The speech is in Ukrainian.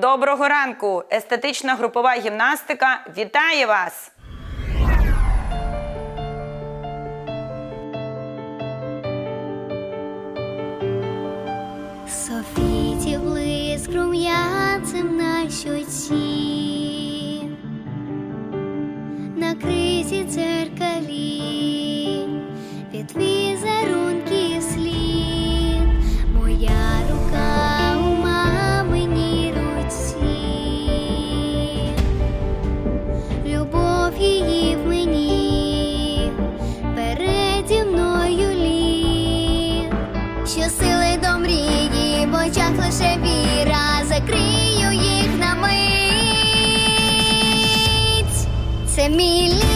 доброго ранку! Естетична групова гімнастика вітає вас! Софіті блиск рум'янцем на щоці, Щосили до мрії, в очах лише віра, закрию їх на мить. Це мій.